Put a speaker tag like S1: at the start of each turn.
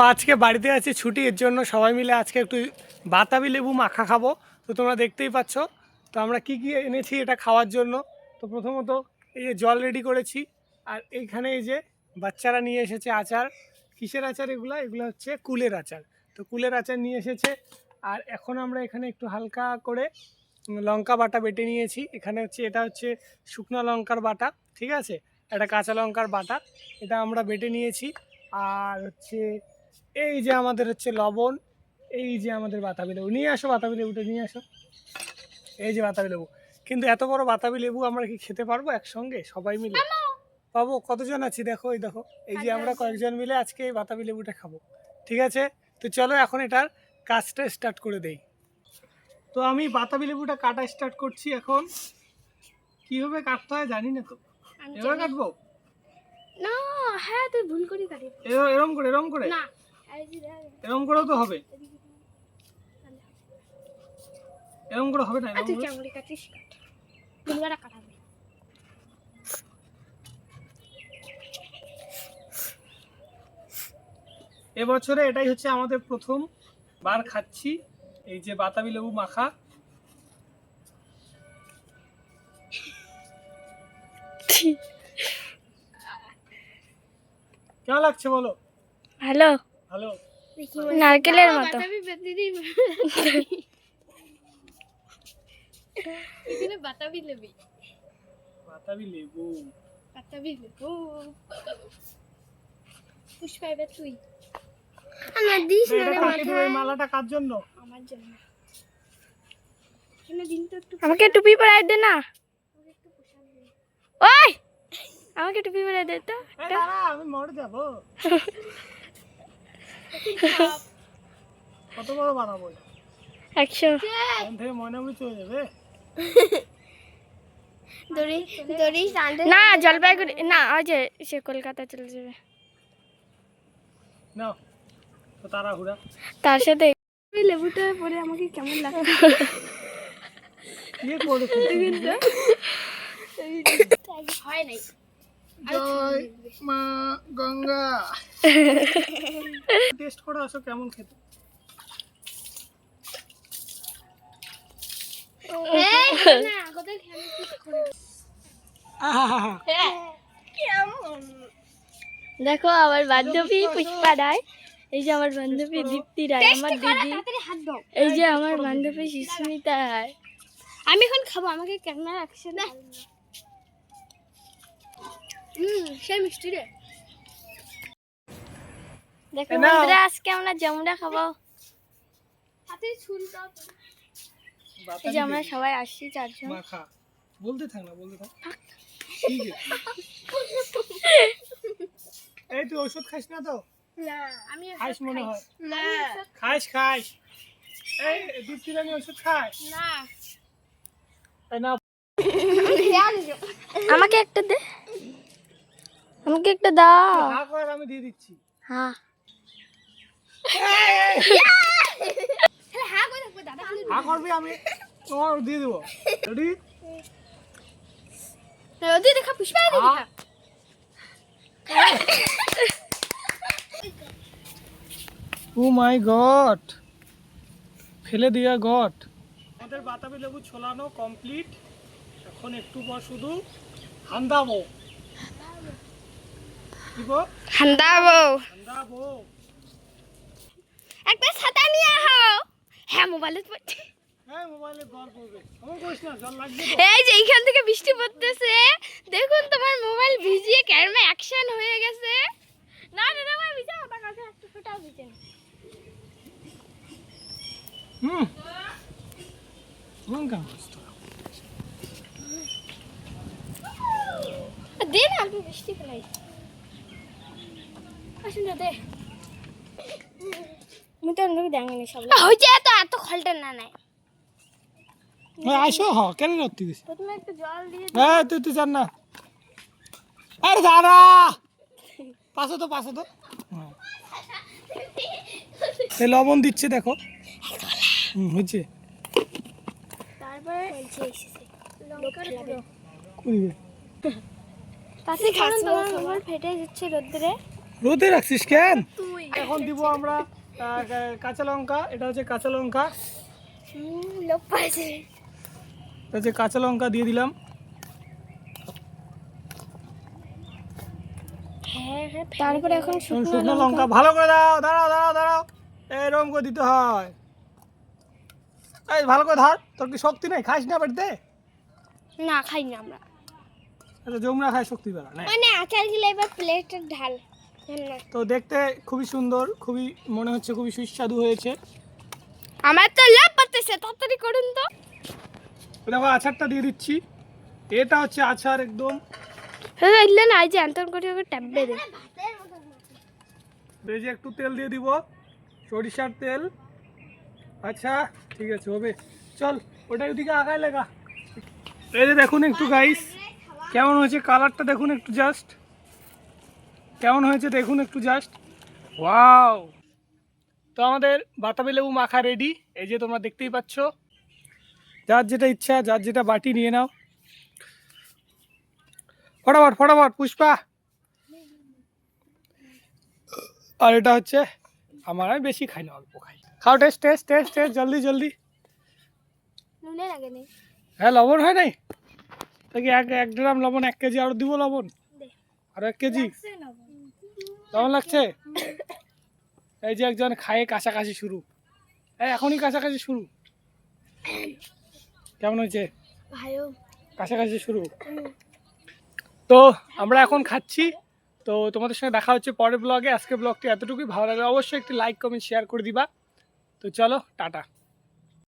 S1: তো আজকে বাড়িতে আছি ছুটি এর জন্য সবাই মিলে আজকে একটু বাতাবি লেবু মাখা খাব। তো তোমরা দেখতেই পাচ্ছ। তো আমরা কি কি এনেছি এটা খাওয়ার জন্য? তো প্রথমত এই যে জল রেডি করেছি, আর এইখানে এই যে বাচ্চারা নিয়ে এসেছে আচার। কিসের আচার এগুলো? এগুলো হচ্ছে কুলের আচার। তো কুলের আচার নিয়ে এসেছে, আর এখন আমরা এখানে একটু হালকা করে লঙ্কা বাটা বেটে নিয়েছি। এখানে হচ্ছে, এটা হচ্ছে শুকনো লঙ্কার বাটা, ঠিক আছে? এটা কাঁচা লঙ্কার বাটা। এটা আমরা বেটে নিয়েছি, আর হচ্ছে এই যে আমাদের হচ্ছে লবণ এই যে আমাদের বাতাবি লেবু। নিয়ে আসো বাতাবি লেবুটা নিয়ে আসো। এই যে বাতাবি লেবু। কিন্তু এত বড় বাতাবি লেবু আমরা কি খেতে পারব একসঙ্গে? সবাই মিলে। পাবো? কতজন আছি? দেখো এই দেখো। এই যে আমরা কয়েকজন মিলে আজকে এই বাতাবি লেবুটা খাব। ঠিক আছে? তো চলো এখন এটার কাজটা স্টার্ট করে দেই। তো আমি বাতাবি লেবুটা কাটা স্টার্ট করছি এখন। কীভাবে কাটতে হয় জানি না তো। এবার কাটবো?
S2: না হ্যাঁ তুই ভুল করি কাটি
S1: এরম- এরম করে এরম করে?
S2: না।
S1: করেও তো হবে
S2: এদিকে।
S1: এরম করে হবে না
S2: তুই? কাটিস কাট কাটাবে
S1: এবছরে এটাই হচ্ছে আমাদের প্রথম বার খাচ্ছি এই যে বাতাবি লেবু মাখা কেমন লাগছে বলো
S3: ভালো নারকেলের মতো।
S2: এখানে বাতাবি লেবি
S1: বাতাবি লেবু।
S2: বাতাবি লেবু। পুষ্পা তুই।
S3: আমার দিস
S1: তো এটা কাকে দেবে এই মালাটা কার জন্য?
S2: আমার জন্য। এখানে দিন তো একটু
S3: আমাকে টুপি পরাই দে না। ওই! আমাকে টুপি পরাই দে তো।
S1: আমি মরে যাব। কত বড় বানাবো
S3: একশো।
S1: এখান থেকে ময়নাগুড়ি চলে যাবে?
S2: দড়ি দড়ি
S3: না জলপাইগুড়ি না ওই যে সে কলকাতা চলে যাবে।
S1: নাও তো তাড়াহুড়া।
S3: তার সাথে
S2: ওই লেবুটা পরে আমাকে কেমন লাগছে?
S1: ইয়ে করেছে
S2: হয় নাই।
S1: জয় মা গঙ্গা। টেস্ট করে আসো কেমন খেতে।
S2: না
S1: আহাহাহা।
S3: দেখো আমার বান্ধবী পুষ্পা রায় এই যে আমার বান্ধবী দীপ্তি রায় আমার দিদি এই যে আমার বান্ধবী সুস্মিতা রায়
S2: আমি এখন খাব আমাকে ক্যামেরা অ্যাকশন হুম সেই মিষ্টি রে।
S3: দেখো বন্ধুরা আজকে আমরা জামুরা খাব।
S2: হাতে ছুল দাও তো।
S3: এই যে আমরা সবাই আসছি চারজন।
S1: মাখা। বলতে থাক না বলতে থাক। ঠিক আছে। এই তুই ওষুধ খাস না তো?
S2: না আমি
S1: খাইস মনে হয়।
S2: না।
S1: খাইস খাইস এই রানী ওষুধ
S2: না।
S1: না
S3: আমাকে একটা দে। আমাকে একটা দাও।
S1: হা কর আমি দিয়ে দিচ্ছি।
S3: হ্যাঁ।
S2: হ্যাঁ কই থাকবে দাদা? খালি
S1: হা করবি আমি তোমার দিয়ে দেবো। রেডি
S2: ওদি দেখা পুষ্পা দেখা।
S1: Oh my god. ফেলে দিয়া গড। আমাদের বাতাবি লেবু ছোলানো কমপ্লিট। এখন একটু পর শুধু হান্দাবো।
S3: হান্দাবো।
S1: হান্দাবো।
S2: একটা ছাতা নিয়ে আও হ্যাঁ মোবাইলে
S1: হ্যাঁ
S2: এই যে এইখান থেকে বৃষ্টি পড়তেছে। দেখুন তোমার মোবাইল ভিজিয়ে ক্যামেরা অ্যাকশন হয়ে গেছে। না না না ভাই ভিজা আমার কাছে একটা ফোটাও ভিজে
S1: হুম। লঙ্কা মস্ত
S2: আমি বৃষ্টি ফেলাই আসুন না দে
S3: আমি তো অন্য দেখিনি সব
S2: হইছে এত এত খলটা না নাই।
S1: আসো হ কেন রত্তি দিস
S2: প্রথমে একটু জল দিয়ে
S1: হ্যাঁ তুই তুই জান না। আরে দাঁড়া! পাশে তো পাশে তো। হ্যাঁ। লবণ দিচ্ছে দেখো। হচ্ছে
S2: তারপরে ফেটে যাচ্ছে রোদ্রে
S1: রোদে রাখছিস কেন?
S2: তুই।
S1: এখন দিব আমরা কাঁচা লঙ্কা এটা হচ্ছে কাঁচা লঙ্কা। এটা হচ্ছে কাঁচা লঙ্কা দিয়ে দিলাম।
S2: হ্যাঁ হ্যাঁ তারপরে এখন
S1: শুকনো লঙ্কা। ভালো করে দাও দাঁড়াও দাঁড়াও দাঁড়াও। এরকম করে দিতে হয়। এই ভালো করে ধর। তোর কি শক্তি নেই? খাইস না বাড়িতে?
S2: না খাই না আমরা।
S1: আচ্ছা যমুনা খায় শক্তি বেলা নেই
S2: মানে আচার গিলে এবার প্লেটের ঢাল। না
S1: তো দেখতে খুবই সুন্দর খুবই মনে হচ্ছে খুবই সুস্বাদু হয়েছে।
S2: আমার তো লাভ পাতেছে তাড়াতাড়ি করুন তো।
S1: দেখো আচারটা দিয়ে দিচ্ছি। এটা হচ্ছে আচার একদম।
S2: হ্যাঁ ইল্লে না যে আন্তন করে ওকে ট্যাববে দে।
S1: ভেজে একটু তেল দিয়ে দিব সরিষার তেল। আচ্ছা ঠিক আছে হবে। চল ওটা ওদিকে আগায় লেগা। এই যে দেখুন একটু গাইস কেমন হয়েছে কালারটা দেখুন একটু জাস্ট কেমন হয়েছে দেখুন একটু জাস্ট ওয়াও তো আমাদের বাতাবি লেবু মাখা রেডি এই যে তোমরা দেখতেই পাচ্ছ। যার যেটা ইচ্ছা যার যেটা বাটি নিয়ে নাও। ফটাফট ফটাফট পুষ্পা। আর এটা হচ্ছে আমার আমি বেশি খাই না অল্প খাই। খাও টেস্ট টেস্ট টেস্ট টেস্ট জলদি জলদি। হ্যাঁ লবণ হয় নাই? তাকে এক এক গ্রাম লবণ এক কেজি? আরও দিব লবণ? আরও এক কেজি? লবণ লাগছে? এই যে একজন খায়ে কাছাকাছি শুরু। এই এখনই কাছাকাছি শুরু। কেমন হয়েছে? কাছাকাছি শুরু। তো আমরা এখন খাচ্ছি। তো তোমাদের সঙ্গে দেখা হচ্ছে পরের ব্লগে আজকে ব্লগটি এতটুকুই। ভালো লাগলে অবশ্যই একটি লাইক কমেন্ট শেয়ার করে দিবা। তো চলো টাটা।